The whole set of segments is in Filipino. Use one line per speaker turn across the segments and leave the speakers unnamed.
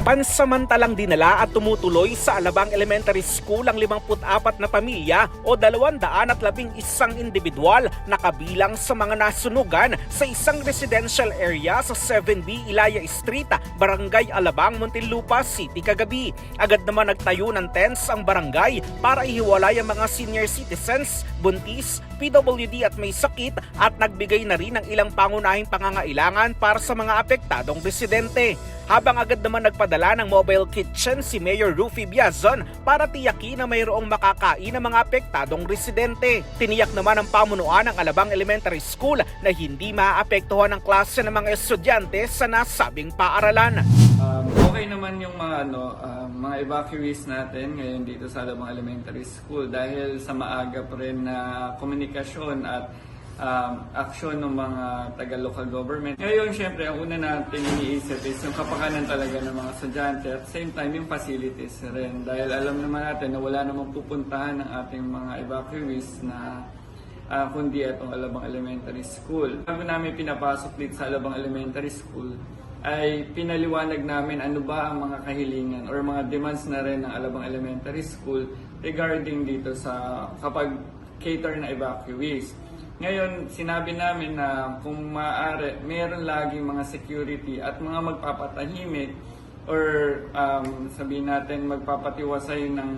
Pansamantalang dinala at tumutuloy sa Alabang Elementary School ang 54 na pamilya o 211 individual na kabilang sa mga nasunugan sa isang residential area sa 7B Ilaya Street, Barangay Alabang, Muntinlupa City kagabi. Agad naman nagtayo ng tents ang barangay para ihiwalay ang mga senior citizens, buntis, PWD at may sakit at nagbigay na rin ng ilang pangunahing pangangailangan para sa mga apektadong residente. Habang agad naman nagpadala ng mobile kitchen si Mayor Rufy Biazon para tiyakin na mayroong makakain ng mga apektadong residente. Tiniyak naman ng pamunuan ng Alabang Elementary School na hindi maaapektuhan ang klase ng mga estudyante sa nasabing paaralan.
Um, okay naman yung mga ano um, mga evacuees natin ngayon dito sa Alabang Elementary School dahil sa maaga pa rin na komunikasyon at um, aksyon ng mga taga-local government. Ngayon, syempre, ang una natin iniisip is yung kapakanan talaga ng mga estudyante at same time yung facilities rin. Dahil alam naman natin na wala namang pupuntahan ng ating mga evacuees na ah, kundi itong Alabang Elementary School. Bago namin pinapasok dito sa Alabang Elementary School, ay pinaliwanag namin ano ba ang mga kahilingan or mga demands na rin ng Alabang Elementary School regarding dito sa kapag cater na evacuees. Ngayon, sinabi namin na kung maaari, meron laging mga security at mga magpapatahimik or um, sabihin natin magpapatiwasay ng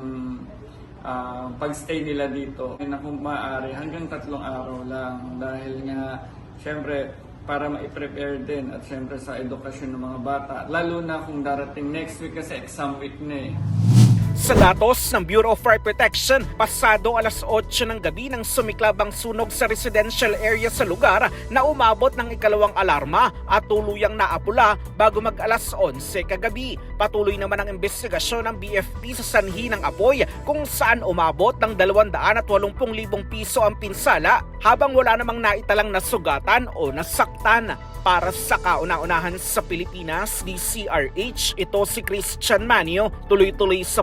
ah, pagstay nila dito na kung maaari hanggang tatlong araw lang dahil nga syempre para ma-prepare din at syempre sa edukasyon ng mga bata lalo na kung darating next week kasi exam week na eh.
Sa datos ng Bureau of Fire Protection, pasado alas 8 ng gabi nang sumiklab ang sunog sa residential area sa lugar na umabot ng ikalawang alarma at tuluyang naapula bago mag alas 11 kagabi. Patuloy naman ang investigasyon ng BFP sa sanhi ng apoy kung saan umabot ng 280,000 piso ang pinsala habang wala namang naitalang nasugatan o nasaktan. Para sa kauna-unahan sa Pilipinas, DCRH, ito si Christian Manio, tuloy-tuloy sa